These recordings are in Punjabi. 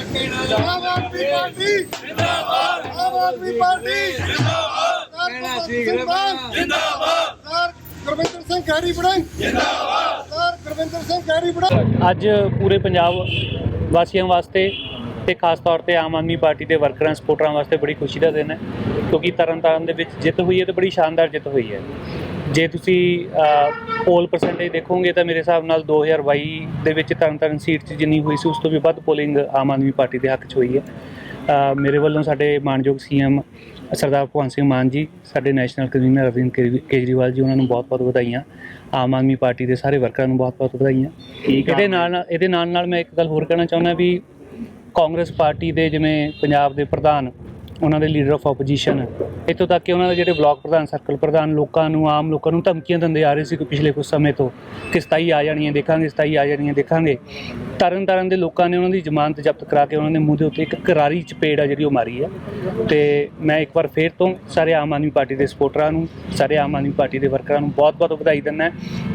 ਆਮ ਆਦਮੀ ਪਾਰਟੀ ਜਿੰਦਾਬਾਦ ਆਮ ਆਦਮੀ ਪਾਰਟੀ ਜਿੰਦਾਬਾਦ ਜਿੰਦਾਬਾਦ ਜਿੰਦਾਬਾਦ ਸਰ ਗੁਰਵਿੰਦਰ ਸਿੰਘ ਖੈਰੀ ਬੜਾਈ ਜਿੰਦਾਬਾਦ ਸਰ ਗੁਰਵਿੰਦਰ ਸਿੰਘ ਖੈਰੀ ਬੜਾਈ ਅੱਜ ਪੂਰੇ ਪੰਜਾਬ ਵਾਸੀਆਂ ਵਾਸਤੇ ਤੇ ਖਾਸ ਤੌਰ ਤੇ ਆਮ ਆਦਮੀ ਪਾਰਟੀ ਦੇ ਵਰਕਰਾਂ, ਸਪੋਰਟਰਾਂ ਵਾਸਤੇ ਬੜੀ ਖੁਸ਼ੀ ਦਾ ਦਿਨ ਹੈ, ਕਿਉਂਕਿ ਤਰਨਤਾਰਨ ਦੇ ਵਿੱਚ ਜਿੱਤ ਹੋਈ ਹੈ ਤੇ ਬੜੀ ਸ਼ਾਨਦਾਰ ਜਿੱਤ ਹੋਈ ਹੈ। ਜੇ ਤੁਸੀਂ ਪੋਲ ਪਰਸੈਂਟੇਜ ਦੇਖੋਗੇ ਤਾਂ ਮੇਰੇ ਹਿਸਾਬ ਨਾਲ 2022 ਦੇ ਵਿੱਚ ਤਰਨਤਾਰਨ ਸੀਟ 'ਚ ਜਿੰਨੀ ਹੋਈ ਸੀ ਉਸ ਤੋਂ ਵੀ ਵੱਧ ਪੋਲਿੰਗ ਆਮ ਆਦਮੀ ਪਾਰਟੀ ਦੇ ਹੱਕ 'ਚ ਹੋਈ ਹੈ। ਮੇਰੇ ਵੱਲੋਂ ਸਾਡੇ ਮਾਨਯੋਗ ਸੀਐਮ ਸਰਦਾਰ ਭਗਵੰਤ ਸਿੰਘ ਮਾਨ ਜੀ ਸਾਡੇ ਨੈਸ਼ਨਲ ਕਨਵੀਨਰ ਅਰਵਿੰਦ ਕੇਜਰੀ- ਕੇਜਰੀਵਾਲ ਜੀ ਉਹਨਾਂ ਨੂੰ ਬਹੁਤ-ਬਹੁਤ ਵਧਾਈਆਂ। ਆਮ ਆਦਮੀ ਪਾਰਟੀ ਦੇ ਸਾਰੇ ਵਰਕਰਾਂ ਨੂੰ ਬਹੁਤ-ਬਹੁਤ ਵਧਾਈਆਂ। ਇਹਦੇ ਨਾਲ ਇਹਦੇ ਨਾਲ ਨਾਲ ਮੈਂ ਇੱਕ ਗੱਲ ਹੋਰ ਕਹਿਣਾ ਚਾਹੁੰਦਾ ਵੀ ਕਾਂਗਰਸ ਪਾਰਟੀ ਦੇ ਜਿਵੇਂ ਪੰਜਾਬ ਦੇ ਪ੍ਰਧਾਨ ਉਹਨਾਂ ਦੇ ਲੀਡਰ ਆਫ ਆਪੋਜੀਸ਼ਨ ਇੱਥੋਂ ਤੱਕ ਕਿ ਉਹਨਾਂ ਦੇ ਜਿਹੜੇ ਬਲਾਕ ਪ੍ਰਧਾਨ ਸਰਕਲ ਪ੍ਰਧਾਨ ਲੋਕਾਂ ਨੂੰ, ਆਮ ਲੋਕਾਂ ਨੂੰ ਧਮਕੀਆਂ ਦਿੰਦੇ ਆ ਰਹੇ ਸੀ ਕਿ ਪਿਛਲੇ ਕੁਝ ਸਮੇਂ ਤੋਂ ਕਿ 27 ਆ ਜਾਣੀਆਂ, ਦੇਖਾਂਗੇ 27 ਆ ਜਾਣੀਆਂ, ਦੇਖਾਂਗੇ। ਤਰਨ ਤਾਰਨ ਦੇ ਲੋਕਾਂ ਨੇ ਉਹਨਾਂ ਦੀ ਜ਼ਮਾਨਤ ਜ਼ਬਤ ਕਰਾ ਕੇ ਉਹਨਾਂ ਦੇ ਮੂੰਹ ਦੇ ਉੱਤੇ ਇੱਕ ਕਰਾਰੀ ਚਪੇੜ ਆ ਜਿਹੜੀ ਉਹ ਮਾਰੀ ਹੈ। ਤੇ ਮੈਂ ਇੱਕ ਵਾਰ ਫੇਰ ਤੋਂ ਸਾਰੇ ਆਮ ਆਦਮੀ ਪਾਰਟੀ ਦੇ ਸਪੋਰਟਰਾਂ ਨੂੰ, ਸਾਰੇ ਆਮ ਆਦਮੀ ਪਾਰਟੀ ਦੇ ਵਰਕਰਾਂ ਨੂੰ ਬਹੁਤ-ਬਹੁਤ ਵਧਾਈ ਦਿੰਦਾ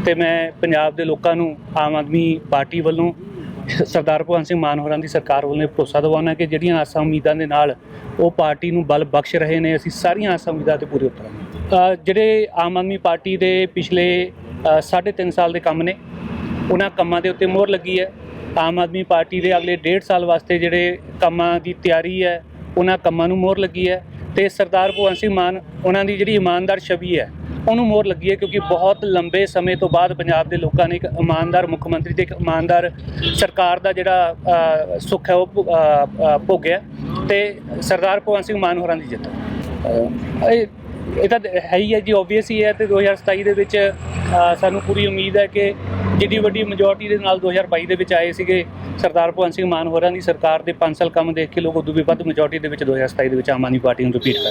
ਤੇ ਮੈਂ ਪੰਜਾਬ ਦੇ ਲੋਕਾਂ ਨੂੰ, ਆਮ ਆਦਮੀ ਪਾਰਟੀ ਵੱਲੋਂ ਸਰਦਾਰ ਭਗਵੰਤ ਸਿੰਘ ਮਾਨ ਹੋਰਾਂ ਦੀ ਸਰਕਾਰ ਵੱਲੋਂ ਭਰੋਸਾ ਦਿਵਾਉਣਾ ਕਿ ਜਿਹੜੀਆਂ ਆਸਾਂ ਉਮੀਦਾਂ ਦੇ ਨਾਲ ਉਹ ਪਾਰਟੀ ਨੂੰ ਬਲ ਬਖਸ਼ ਰਹੇ ਨੇ ਅਸੀਂ ਸਾਰੀਆਂ ਆਸਾਂ ਉਮੀਦਾਂ ਤੇ ਪੂਰੇ ਉਤਰਾਂਗੇ। ਜਿਹੜੇ ਆਮ ਆਦਮੀ ਪਾਰਟੀ ਦੇ ਪਿਛਲੇ ਅ, ਸਾਢੇ ਤਿੰਨ ਸਾਲ ਦੇ ਕੰਮ ਨੇ ਉਹਨਾਂ ਕੰਮਾਂ ਦੇ ਉੱਤੇ ਮੋਹਰ ਲੱਗੀ ਹੈ। ਆਮ ਆਦਮੀ ਪਾਰਟੀ ਦੇ ਅਗਲੇ ਡੇਢ ਸਾਲ ਵਾਸਤੇ ਜਿਹੜੇ ਕੰਮਾਂ ਦੀ ਤਿਆਰੀ ਹੈ ਉਹਨਾਂ ਕੰਮਾਂ ਨੂੰ ਮੋਹਰ ਲੱਗੀ ਹੈ ਤੇ ਸਰਦਾਰ ਭਗਵੰਤ ਸਿੰਘ ਮਾਨ ਉਹਨਾਂ ਦੀ ਜਿਹੜੀ ਇਮਾਨਦਾਰ ਛਵੀ ਹੈ ਉਹਨੂੰ ਮੋਹਰ ਲੱਗੀ ਹੈ ਕਿਉਂਕਿ ਬਹੁਤ ਲੰਬੇ ਸਮੇਂ ਤੋਂ ਬਾਅਦ ਪੰਜਾਬ ਦੇ ਲੋਕਾਂ ਨੇ ਇੱਕ ਇਮਾਨਦਾਰ ਮੁੱਖ ਮੰਤਰੀ ਤੇ ਇੱਕ ਇਮਾਨਦਾਰ ਸਰਕਾਰ ਦਾ ਜਿਹੜਾ ਸੁੱਖ ਹੈ ਉਹ ਭੋਗਿਆ। ਤੇ ਸਰਦਾਰ ਭਗਵੰਤ ਸਿੰਘ ਮਾਨ ਹੋਰਾਂ ਦੀ ਜਿੱਤ। ਇਹ ਇਹ ਤਾਂ ਹੈ ਹੀ ਹੈ ਜੀ ਓਬਵੀਅਸ ਹੀ ਹੈ ਤੇ 2027 ਦੇ ਵਿੱਚ ਸਾਨੂੰ ਪੂਰੀ ਉਮੀਦ ਹੈ ਕਿ ਜਿੱਡੀ ਵੱਡੀ ਮੈਜੋਰਟੀ ਦੇ ਨਾਲ 2022 ਦੇ ਵਿੱਚ ਆਏ ਸੀਗੇ ਸਰਦਾਰ ਭਗਵੰਤ ਸਿੰਘ ਮਾਨ ਹੋਰਾਂ ਦੀ ਸਰਕਾਰ ਦੇ 5 ਸਾਲ ਕੰਮ ਦੇਖ ਕੇ ਲੋਕ ਉਦੋਂ ਵੀ ਵੱਧ ਮੈਜੋਰਟੀ ਦੇ ਵਿੱਚ 2027 ਦੇ ਵਿੱਚ ਆਮ ਆਦਮੀ ਪਾਰਟੀ ਨੂੰ ਰਿਪੀਟ ਕਰ